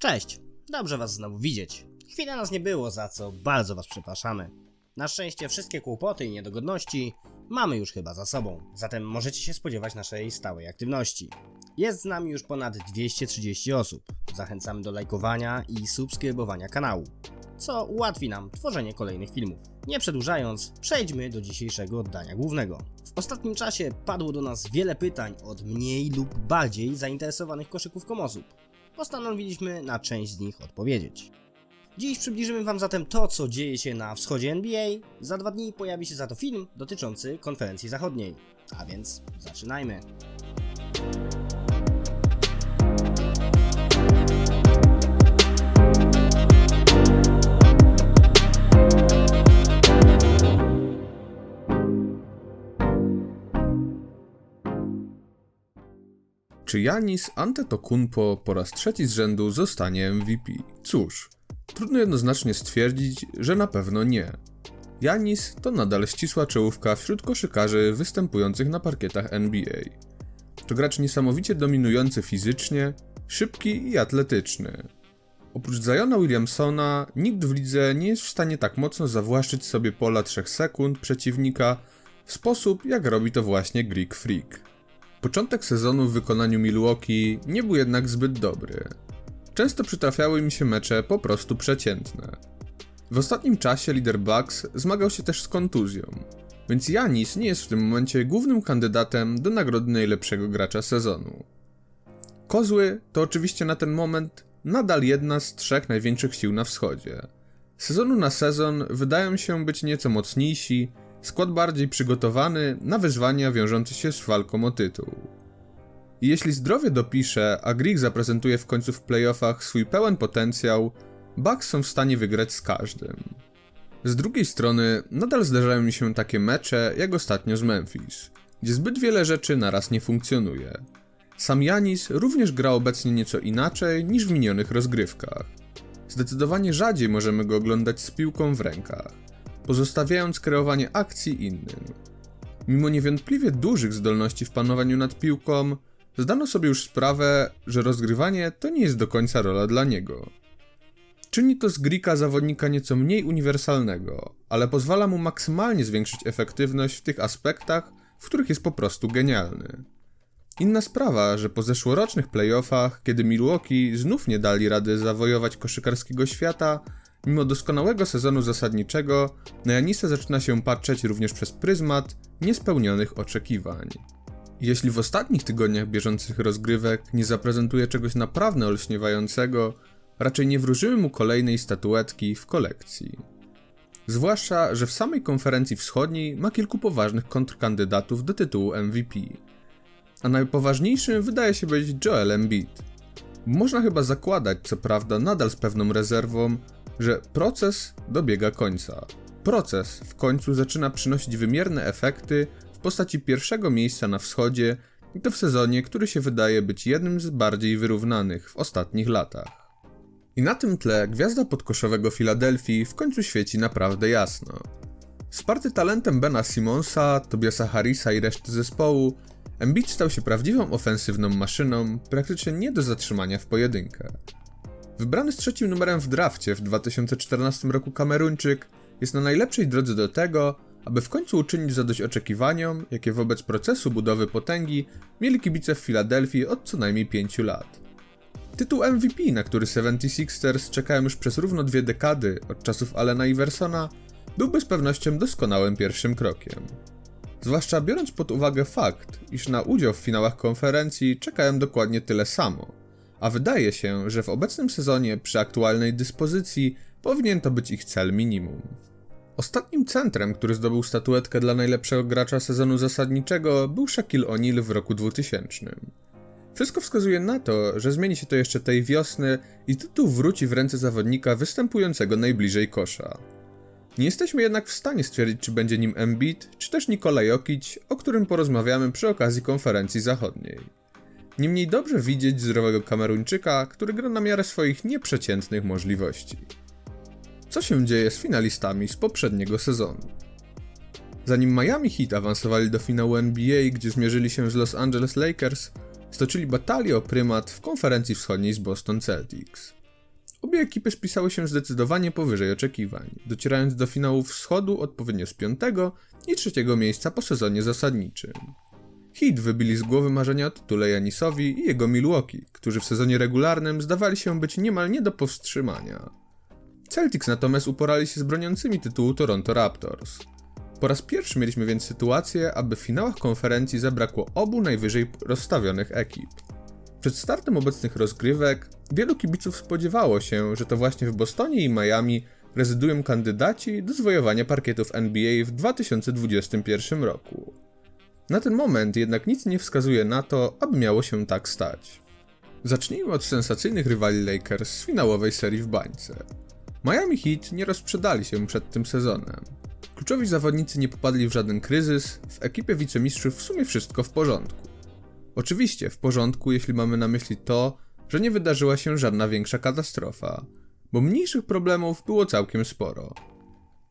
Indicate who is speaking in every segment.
Speaker 1: Cześć, dobrze Was znowu widzieć. Chwilę nas nie było, za co bardzo Was przepraszamy. Na szczęście wszystkie kłopoty i niedogodności mamy już chyba za sobą, zatem możecie się spodziewać naszej stałej aktywności. Jest z nami już ponad 230 osób. Zachęcamy do lajkowania i subskrybowania kanału, co ułatwi nam tworzenie kolejnych filmów. Nie przedłużając, przejdźmy do dzisiejszego oddania głównego. W ostatnim czasie padło do nas wiele pytań od mniej lub bardziej zainteresowanych koszykówką osób postanowiliśmy na część z nich odpowiedzieć. Dziś przybliżymy Wam zatem to, co dzieje się na wschodzie NBA. Za dwa dni pojawi się za to film dotyczący konferencji zachodniej. A więc zaczynajmy.
Speaker 2: Czy Janis Antetokounmpo po raz trzeci z rzędu zostanie MVP? Cóż, trudno jednoznacznie stwierdzić, że na pewno nie. Janis to nadal ścisła czołówka wśród koszykarzy występujących na parkietach NBA. To gracz niesamowicie dominujący fizycznie, szybki i atletyczny. Oprócz Zajona Williamsona, nikt w lidze nie jest w stanie tak mocno zawłaszczyć sobie pola 3 sekund przeciwnika w sposób, jak robi to właśnie Greek Freak. Początek sezonu w wykonaniu Milwaukee nie był jednak zbyt dobry. Często przytrafiały mi się mecze po prostu przeciętne. W ostatnim czasie lider Bucks zmagał się też z kontuzją, więc Janis nie jest w tym momencie głównym kandydatem do nagrody najlepszego gracza sezonu. Kozły to oczywiście na ten moment nadal jedna z trzech największych sił na wschodzie. Sezonu na sezon wydają się być nieco mocniejsi, skład bardziej przygotowany na wyzwania wiążące się z walką o tytuł. I jeśli zdrowie dopisze, a Greek zaprezentuje w końcu w playoffach swój pełen potencjał, Bucks są w stanie wygrać z każdym. Z drugiej strony, nadal zdarzają mi się takie mecze jak ostatnio z Memphis, gdzie zbyt wiele rzeczy naraz nie funkcjonuje. Sam Janis również gra obecnie nieco inaczej niż w minionych rozgrywkach. Zdecydowanie rzadziej możemy go oglądać z piłką w rękach pozostawiając kreowanie akcji innym. Mimo niewątpliwie dużych zdolności w panowaniu nad piłką, zdano sobie już sprawę, że rozgrywanie to nie jest do końca rola dla niego. Czyni to z Grika zawodnika nieco mniej uniwersalnego, ale pozwala mu maksymalnie zwiększyć efektywność w tych aspektach, w których jest po prostu genialny. Inna sprawa, że po zeszłorocznych playoffach, kiedy Milwaukee znów nie dali rady zawojować koszykarskiego świata, Mimo doskonałego sezonu zasadniczego, na Janisa zaczyna się patrzeć również przez pryzmat niespełnionych oczekiwań. Jeśli w ostatnich tygodniach bieżących rozgrywek nie zaprezentuje czegoś naprawdę olśniewającego, raczej nie wróżymy mu kolejnej statuetki w kolekcji. Zwłaszcza, że w samej konferencji wschodniej ma kilku poważnych kontrkandydatów do tytułu MVP. A najpoważniejszym wydaje się być Joel Embiid. Można chyba zakładać, co prawda, nadal z pewną rezerwą, że proces dobiega końca. Proces w końcu zaczyna przynosić wymierne efekty w postaci pierwszego miejsca na wschodzie i to w sezonie, który się wydaje być jednym z bardziej wyrównanych w ostatnich latach. I na tym tle gwiazda podkoszowego Filadelfii w końcu świeci naprawdę jasno. Wsparty talentem Bena Simonsa, Tobiasa Harrisa i reszty zespołu, Embiid stał się prawdziwą ofensywną maszyną, praktycznie nie do zatrzymania w pojedynkę. Wybrany z trzecim numerem w drafcie w 2014 roku Kameruńczyk jest na najlepszej drodze do tego, aby w końcu uczynić zadość oczekiwaniom, jakie wobec procesu budowy potęgi mieli kibice w Filadelfii od co najmniej 5 lat. Tytuł MVP, na który 76ers czekają już przez równo dwie dekady od czasów Allena Iversona, byłby z pewnością doskonałym pierwszym krokiem. Zwłaszcza biorąc pod uwagę fakt, iż na udział w finałach konferencji czekają dokładnie tyle samo – a wydaje się, że w obecnym sezonie przy aktualnej dyspozycji powinien to być ich cel minimum. Ostatnim centrem, który zdobył statuetkę dla najlepszego gracza sezonu zasadniczego był Shaquille O'Neal w roku 2000. Wszystko wskazuje na to, że zmieni się to jeszcze tej wiosny i tytuł wróci w ręce zawodnika występującego najbliżej kosza. Nie jesteśmy jednak w stanie stwierdzić, czy będzie nim Embiid, czy też Nikola Jokic, o którym porozmawiamy przy okazji konferencji zachodniej. Niemniej dobrze widzieć zdrowego Kameruńczyka, który gra na miarę swoich nieprzeciętnych możliwości. Co się dzieje z finalistami z poprzedniego sezonu? Zanim Miami Heat awansowali do finału NBA, gdzie zmierzyli się z Los Angeles Lakers, stoczyli batalię o prymat w konferencji wschodniej z Boston Celtics. Obie ekipy spisały się zdecydowanie powyżej oczekiwań, docierając do finałów wschodu odpowiednio z piątego i trzeciego miejsca po sezonie zasadniczym. Heat wybili z głowy marzenia o tytule Janisowi i jego Milwaukee, którzy w sezonie regularnym zdawali się być niemal nie do powstrzymania. Celtics natomiast uporali się z broniącymi tytułu Toronto Raptors. Po raz pierwszy mieliśmy więc sytuację, aby w finałach konferencji zabrakło obu najwyżej rozstawionych ekip. Przed startem obecnych rozgrywek wielu kibiców spodziewało się, że to właśnie w Bostonie i Miami rezydują kandydaci do zwojowania parkietów NBA w 2021 roku. Na ten moment jednak nic nie wskazuje na to, aby miało się tak stać. Zacznijmy od sensacyjnych rywali Lakers z finałowej serii w bańce. Miami Heat nie rozprzedali się przed tym sezonem. Kluczowi zawodnicy nie popadli w żaden kryzys, w ekipie wicemistrzów w sumie wszystko w porządku. Oczywiście w porządku, jeśli mamy na myśli to, że nie wydarzyła się żadna większa katastrofa, bo mniejszych problemów było całkiem sporo.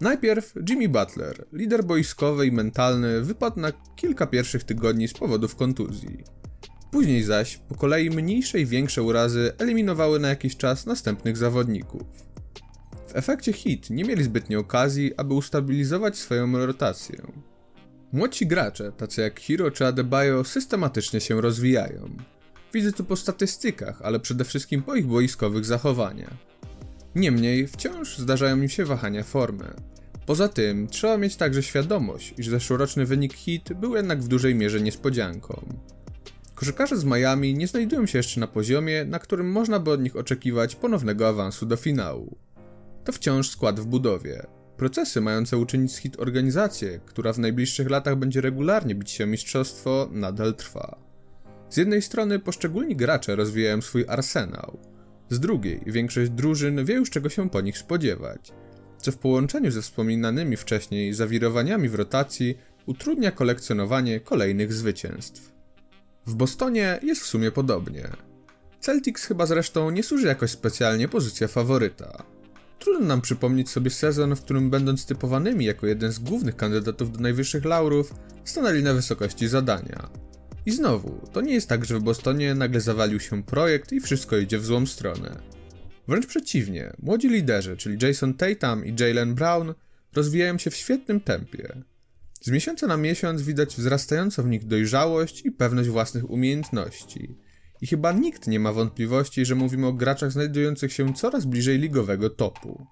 Speaker 2: Najpierw Jimmy Butler, lider boiskowy i mentalny, wypadł na kilka pierwszych tygodni z powodów kontuzji. Później zaś, po kolei mniejsze i większe urazy eliminowały na jakiś czas następnych zawodników. W efekcie Hit nie mieli zbytnio okazji, aby ustabilizować swoją rotację. Młodsi gracze, tacy jak Hiro czy Adebayo, systematycznie się rozwijają. Widzę to po statystykach, ale przede wszystkim po ich boiskowych zachowaniach. Niemniej wciąż zdarzają im się wahania formy. Poza tym trzeba mieć także świadomość, iż zeszłoroczny wynik hit był jednak w dużej mierze niespodzianką. Koszykarze z Miami nie znajdują się jeszcze na poziomie, na którym można by od nich oczekiwać ponownego awansu do finału. To wciąż skład w budowie. Procesy mające uczynić z hit organizację, która w najbliższych latach będzie regularnie bić się o mistrzostwo, nadal trwa. Z jednej strony poszczególni gracze rozwijają swój arsenał, z drugiej, większość drużyn wie już czego się po nich spodziewać, co w połączeniu ze wspominanymi wcześniej zawirowaniami w rotacji utrudnia kolekcjonowanie kolejnych zwycięstw. W Bostonie jest w sumie podobnie. Celtics chyba zresztą nie służy jakoś specjalnie pozycja faworyta. Trudno nam przypomnieć sobie sezon, w którym będąc typowanymi jako jeden z głównych kandydatów do najwyższych laurów, stanęli na wysokości zadania. I znowu, to nie jest tak, że w Bostonie nagle zawalił się projekt i wszystko idzie w złą stronę. Wręcz przeciwnie, młodzi liderzy, czyli Jason Tatum i Jalen Brown, rozwijają się w świetnym tempie. Z miesiąca na miesiąc widać wzrastającą w nich dojrzałość i pewność własnych umiejętności. I chyba nikt nie ma wątpliwości, że mówimy o graczach znajdujących się coraz bliżej ligowego topu.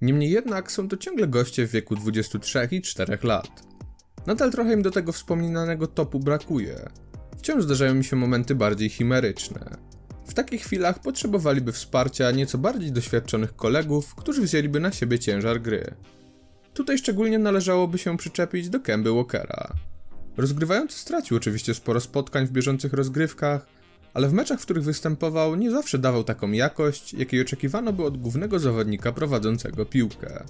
Speaker 2: Niemniej jednak są to ciągle goście w wieku 23 i 4 lat. Nadal trochę im do tego wspominanego topu brakuje. Wciąż zdarzają mi się momenty bardziej chimeryczne. W takich chwilach potrzebowaliby wsparcia nieco bardziej doświadczonych kolegów, którzy wzięliby na siebie ciężar gry. Tutaj szczególnie należałoby się przyczepić do Kemby Walkera. Rozgrywający stracił oczywiście sporo spotkań w bieżących rozgrywkach, ale w meczach, w których występował, nie zawsze dawał taką jakość, jakiej oczekiwano by od głównego zawodnika prowadzącego piłkę.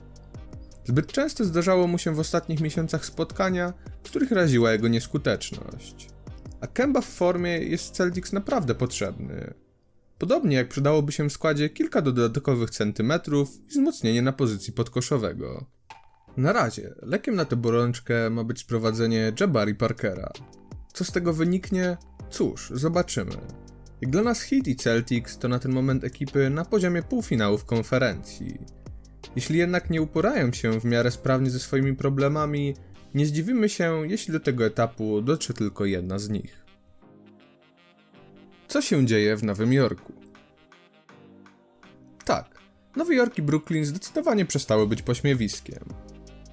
Speaker 2: Zbyt często zdarzało mu się w ostatnich miesiącach spotkania, w których raziła jego nieskuteczność. A Kemba w formie jest Celtics naprawdę potrzebny. Podobnie jak przydałoby się w składzie kilka dodatkowych centymetrów i wzmocnienie na pozycji podkoszowego. Na razie, lekiem na tę bolączkę ma być sprowadzenie Jabari Parkera. Co z tego wyniknie? Cóż, zobaczymy. Jak dla nas Heat i Celtics to na ten moment ekipy na poziomie półfinałów konferencji. Jeśli jednak nie uporają się w miarę sprawnie ze swoimi problemami, nie zdziwimy się, jeśli do tego etapu dotrze tylko jedna z nich. Co się dzieje w Nowym Jorku? Tak, Nowy Jork i Brooklyn zdecydowanie przestały być pośmiewiskiem.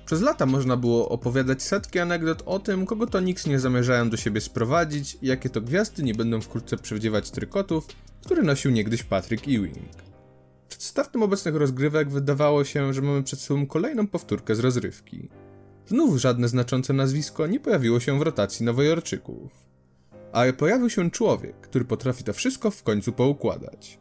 Speaker 2: Przez lata można było opowiadać setki anegdot o tym, kogo to Knicks nie zamierzają do siebie sprowadzić i jakie to gwiazdy nie będą wkrótce przywdziewać trykotów, które nosił niegdyś Patrick Ewing. Przed startem obecnych rozgrywek wydawało się, że mamy przed sobą kolejną powtórkę z rozrywki. Znów żadne znaczące nazwisko nie pojawiło się w rotacji Nowojorczyków. Ale pojawił się człowiek, który potrafi to wszystko w końcu poukładać.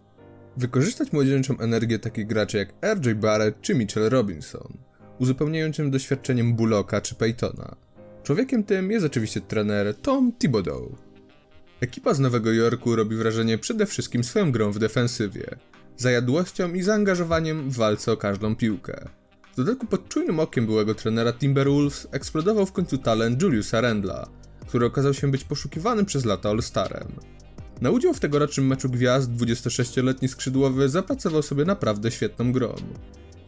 Speaker 2: Wykorzystać młodzieńczą energię takich graczy jak RJ Barrett czy Mitchell Robinson, uzupełniającym doświadczeniem Bullocka czy Peytona. Człowiekiem tym jest oczywiście trener Tom Thibodeau. Ekipa z Nowego Jorku robi wrażenie przede wszystkim swoją grą w defensywie, zajadłością i zaangażowaniem w walce o każdą piłkę. W dodatku pod czujnym okiem byłego trenera Timberwolves eksplodował w końcu talent Juliusa Randla, który okazał się być poszukiwanym przez lata All-Starem. Na udział w tegorocznym meczu gwiazd 26-letni skrzydłowy zapracował sobie naprawdę świetną grą.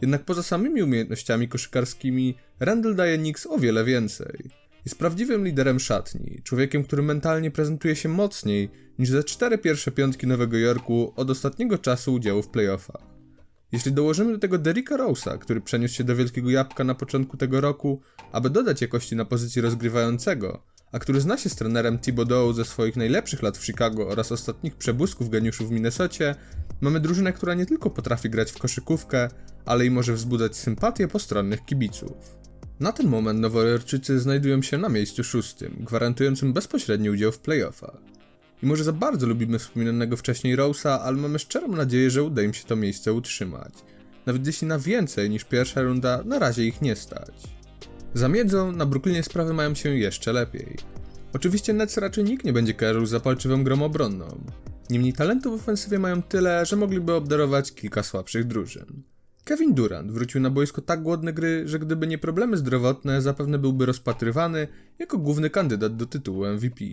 Speaker 2: Jednak poza samymi umiejętnościami koszykarskimi, Randall daje Knicks o wiele więcej. Jest prawdziwym liderem szatni, człowiekiem, który mentalnie prezentuje się mocniej niż ze cztery pierwsze piątki Nowego Jorku od ostatniego czasu udziału w playoffach. Jeśli dołożymy do tego Derricka Rose'a, który przeniósł się do Wielkiego Jabłka na początku tego roku, aby dodać jakości na pozycji rozgrywającego, a który zna się z trenerem Thibodeau ze swoich najlepszych lat w Chicago oraz ostatnich przebłysków geniuszu w Minnesocie, mamy drużynę, która nie tylko potrafi grać w koszykówkę, ale i może wzbudzać sympatię postronnych kibiców. Na ten moment Nowojorczycy znajdują się na miejscu szóstym, gwarantującym bezpośredni udział w playoffach. I może za bardzo lubimy wspominanego wcześniej Rose'a, ale mamy szczerą nadzieję, że uda im się to miejsce utrzymać. Nawet jeśli na więcej niż pierwsza runda, na razie ich nie stać. Za miedzą na Brooklynie sprawy mają się jeszcze lepiej. Oczywiście Nets raczej nikt nie będzie kojarzył z zapalczywą grą obronną. Niemniej talentów w ofensywie mają tyle, że mogliby obdarować kilka słabszych drużyn. Kevin Durant wrócił na boisko tak głodny gry, że gdyby nie problemy zdrowotne, zapewne byłby rozpatrywany jako główny kandydat do tytułu MVP.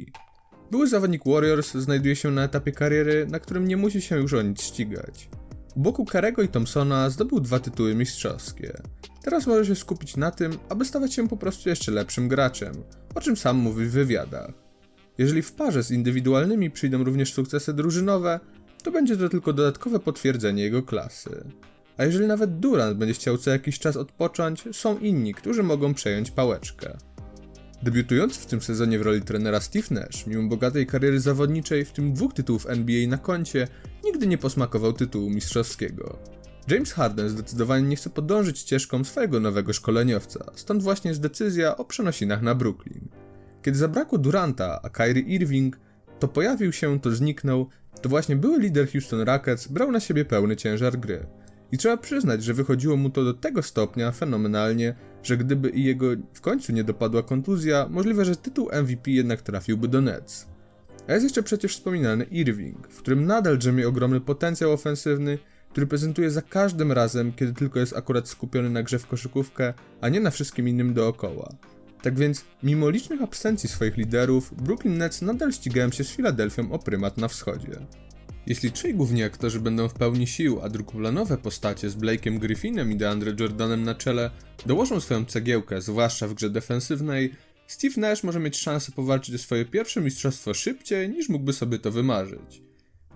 Speaker 2: Były zawodnik Warriors znajduje się na etapie kariery, na którym nie musi się już o nic ścigać. U boku Karego i Thompsona zdobył dwa tytuły mistrzowskie. Teraz może się skupić na tym, aby stawać się po prostu jeszcze lepszym graczem, o czym sam mówi w wywiadach. Jeżeli w parze z indywidualnymi przyjdą również sukcesy drużynowe, to będzie to tylko dodatkowe potwierdzenie jego klasy. A jeżeli nawet Durant będzie chciał co jakiś czas odpocząć, są inni, którzy mogą przejąć pałeczkę. Debiutujący w tym sezonie w roli trenera Steve Nash, mimo bogatej kariery zawodniczej, w tym dwóch tytułów NBA na koncie, nigdy nie posmakował tytułu mistrzowskiego. James Harden zdecydowanie nie chce podążyć ścieżką swojego nowego szkoleniowca, stąd właśnie jest decyzja o przenosinach na Brooklyn. Kiedy zabrakło Duranta, a Kyrie Irving to pojawił się, to zniknął, to właśnie były lider Houston Rockets brał na siebie pełny ciężar gry. I trzeba przyznać, że wychodziło mu to do tego stopnia fenomenalnie, że gdyby i jego w końcu nie dopadła kontuzja, możliwe, że tytuł MVP jednak trafiłby do Nets. A jest jeszcze przecież wspominany Irving, w którym nadal drzemie ogromny potencjał ofensywny, który prezentuje za każdym razem, kiedy tylko jest akurat skupiony na grze w koszykówkę, a nie na wszystkim innym dookoła. Tak więc, mimo licznych absencji swoich liderów, Brooklyn Nets nadal ścigają się z Filadelfią o prymat na wschodzie. Jeśli trzej główni aktorzy będą w pełni sił, a drugoplanowe postacie z Blake'em Griffinem i DeAndre Jordanem na czele dołożą swoją cegiełkę, zwłaszcza w grze defensywnej, Steve Nash może mieć szansę powalczyć o swoje pierwsze mistrzostwo szybciej niż mógłby sobie to wymarzyć.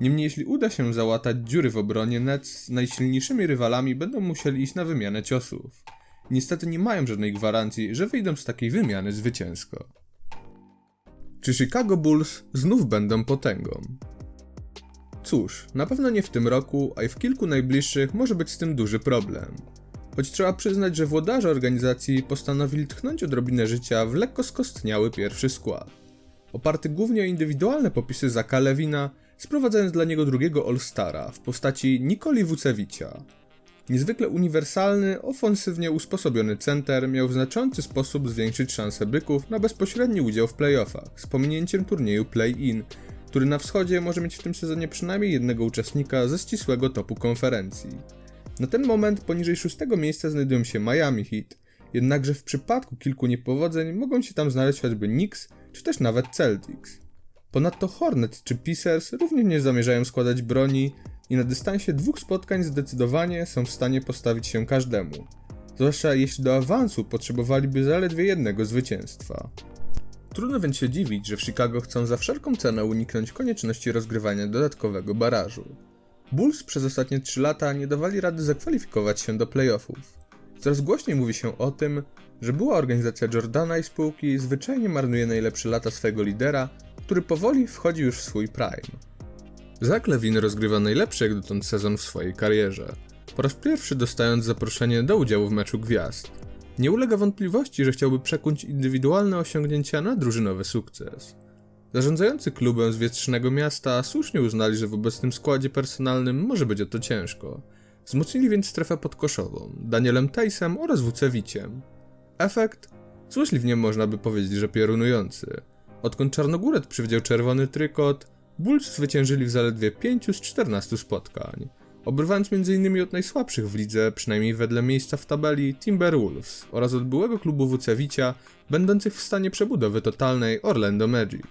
Speaker 2: Niemniej jeśli uda się załatać dziury w obronie, Nets najsilniejszymi rywalami będą musieli iść na wymianę ciosów. Niestety nie mają żadnej gwarancji, że wyjdą z takiej wymiany zwycięsko. Czy Chicago Bulls znów będą potęgą? Cóż, na pewno nie w tym roku, a i w kilku najbliższych może być z tym duży problem. Choć trzeba przyznać, że włodarze organizacji postanowili tchnąć odrobinę życia w lekko skostniały pierwszy skład. Oparty głównie o indywidualne popisy Zaka Lewina, sprowadzając dla niego drugiego All-Stara w postaci Nikoli Wucewicia. Niezwykle uniwersalny, ofensywnie usposobiony center miał w znaczący sposób zwiększyć szanse byków na bezpośredni udział w playoffach z pominięciem turnieju play-in, który na wschodzie może mieć w tym sezonie przynajmniej jednego uczestnika ze ścisłego topu konferencji. Na ten moment poniżej szóstego miejsca znajdują się Miami Heat, jednakże w przypadku kilku niepowodzeń mogą się tam znaleźć choćby Knicks czy też nawet Celtics. Ponadto Hornets czy Pacers również nie zamierzają składać broni i na dystansie dwóch spotkań zdecydowanie są w stanie postawić się każdemu. Zwłaszcza jeśli do awansu potrzebowaliby zaledwie jednego zwycięstwa. Trudno więc się dziwić, że w Chicago chcą za wszelką cenę uniknąć konieczności rozgrywania dodatkowego barażu. Bulls przez ostatnie 3 lata nie dawali rady zakwalifikować się do playoffów. Coraz głośniej mówi się o tym, że była organizacja Jordana i spółki zwyczajnie marnuje najlepsze lata swojego lidera, który powoli wchodzi już w swój prime. Zach rozgrywa najlepszy jak dotąd sezon w swojej karierze, po raz pierwszy dostając zaproszenie do udziału w meczu gwiazd. Nie ulega wątpliwości, że chciałby przekuć indywidualne osiągnięcia na drużynowy sukces. Zarządzający klubem z wietrznego miasta słusznie uznali, że w obecnym składzie personalnym może być o to ciężko. Wzmocnili więc strefę podkoszową, Danielem Tejsem oraz Wucewiciem. Efekt? Złośliwnie można by powiedzieć, że piorunujący. Odkąd Czarnogóret przywdział czerwony trykot, Bulls zwyciężyli w zaledwie 5 z 14 spotkań, obrywając m.in. od najsłabszych w lidze, przynajmniej wedle miejsca w tabeli, Timberwolves oraz od byłego klubu Wucewicia, będących w stanie przebudowy totalnej Orlando Magic.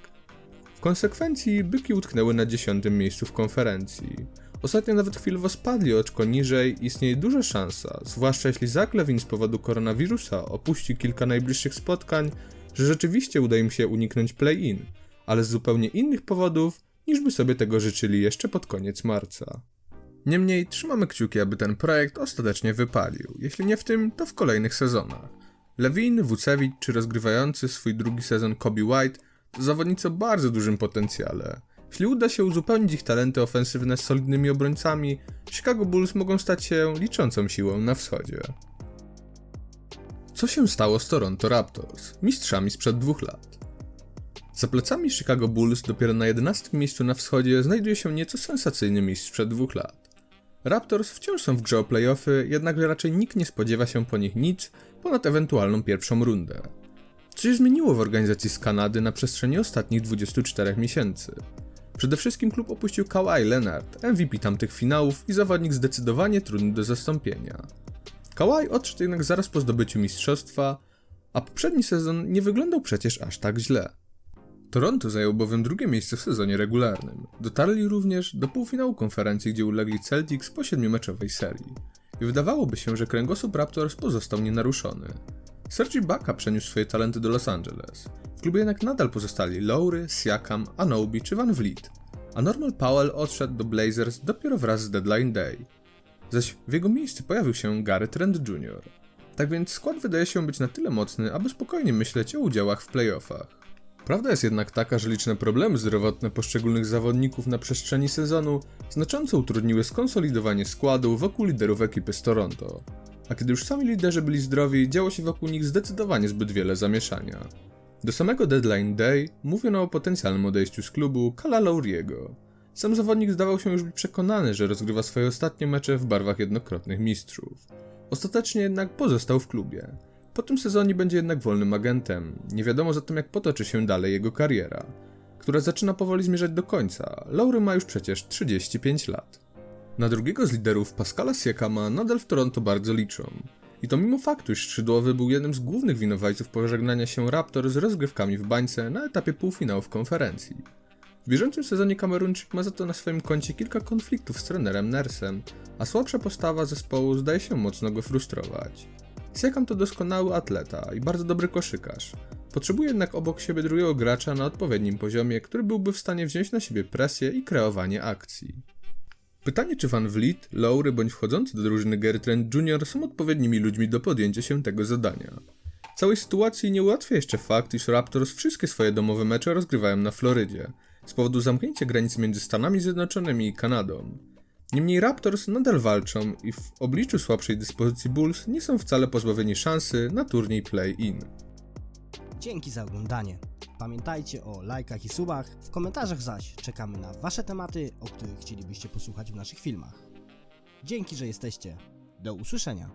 Speaker 2: W konsekwencji byki utknęły na dziesiątym miejscu w konferencji. Ostatnio nawet chwilowo spadli oczko niżej istnieje duża szansa, zwłaszcza jeśli Zach Levin z powodu koronawirusa opuści kilka najbliższych spotkań, że rzeczywiście uda im się uniknąć play-in, ale z zupełnie innych powodów, niż by sobie tego życzyli jeszcze pod koniec marca. Niemniej trzymamy kciuki, aby ten projekt ostatecznie wypalił, jeśli nie w tym, to w kolejnych sezonach. Lewin, Wucewicz czy rozgrywający swój drugi sezon Kobe White to zawodnicy o bardzo dużym potencjale. Jeśli uda się uzupełnić ich talenty ofensywne z solidnymi obrońcami, Chicago Bulls mogą stać się liczącą siłą na wschodzie. Co się stało z Toronto Raptors, mistrzami sprzed dwóch lat? Za plecami Chicago Bulls dopiero na 11 miejscu na wschodzie znajduje się nieco sensacyjny mistrz sprzed dwóch lat. Raptors wciąż są w grze o playoffy, jednak raczej nikt nie spodziewa się po nich nic ponad ewentualną pierwszą rundę. Co się zmieniło w organizacji z Kanady na przestrzeni ostatnich 24 miesięcy? Przede wszystkim klub opuścił Kawhi Leonard, MVP tamtych finałów i zawodnik zdecydowanie trudny do zastąpienia. Kawhi odszedł jednak zaraz po zdobyciu mistrzostwa, a poprzedni sezon nie wyglądał przecież aż tak źle. Toronto zajął bowiem drugie miejsce w sezonie regularnym. Dotarli również do półfinału konferencji, gdzie ulegli Celtics po siedmiomeczowej serii. I wydawałoby się, że kręgosłup Raptors pozostał nienaruszony. Sergi Ibaka przeniósł swoje talenty do Los Angeles. W klubie jednak nadal pozostali Lowry, Siakam, Anobi czy Van Vliet, a Norman Powell odszedł do Blazers dopiero wraz z Deadline Day. Zaś w jego miejsce pojawił się Gary Trent Jr. Tak więc skład wydaje się być na tyle mocny, aby spokojnie myśleć o udziałach w playoffach. Prawda jest jednak taka, że liczne problemy zdrowotne poszczególnych zawodników na przestrzeni sezonu znacząco utrudniły skonsolidowanie składu wokół liderów ekipy z Toronto. A kiedy już sami liderzy byli zdrowi, działo się wokół nich zdecydowanie zbyt wiele zamieszania. Do samego deadline day mówiono o potencjalnym odejściu z klubu Kala Lowry'ego. Sam zawodnik zdawał się już być przekonany, że rozgrywa swoje ostatnie mecze w barwach jednokrotnych mistrzów. Ostatecznie jednak pozostał w klubie. Po tym sezonie będzie jednak wolnym agentem. Nie wiadomo zatem jak potoczy się dalej jego kariera, która zaczyna powoli zmierzać do końca. Lowry ma już przecież 35 lat. Na drugiego z liderów Pascala Siakama nadal w Toronto bardzo liczą. I to mimo faktu, iż Szydłowy był jednym z głównych winowajców pożegnania się Raptor z rozgrywkami w bańce na etapie półfinałów konferencji. W bieżącym sezonie Kamerunczyk ma za to na swoim koncie kilka konfliktów z trenerem Nersem, a słabsza postawa zespołu zdaje się mocno go frustrować. Siakam to doskonały atleta i bardzo dobry koszykarz. Potrzebuje jednak obok siebie drugiego gracza na odpowiednim poziomie, który byłby w stanie wziąć na siebie presję i kreowanie akcji. Pytanie, czy Van Vliet, Lowry bądź wchodzący do drużyny Gary Trent Jr. są odpowiednimi ludźmi do podjęcia się tego zadania. Całej sytuacji nie ułatwia jeszcze fakt, iż Raptors wszystkie swoje domowe mecze rozgrywają na Florydzie, z powodu zamknięcia granic między Stanami Zjednoczonymi i Kanadą. Niemniej Raptors nadal walczą i w obliczu słabszej dyspozycji Bulls nie są wcale pozbawieni szansy na turniej play-in.
Speaker 1: Dzięki za oglądanie. Pamiętajcie o lajkach i subach, w komentarzach zaś czekamy na Wasze tematy, o których chcielibyście posłuchać w naszych filmach. Dzięki, że jesteście. Do usłyszenia.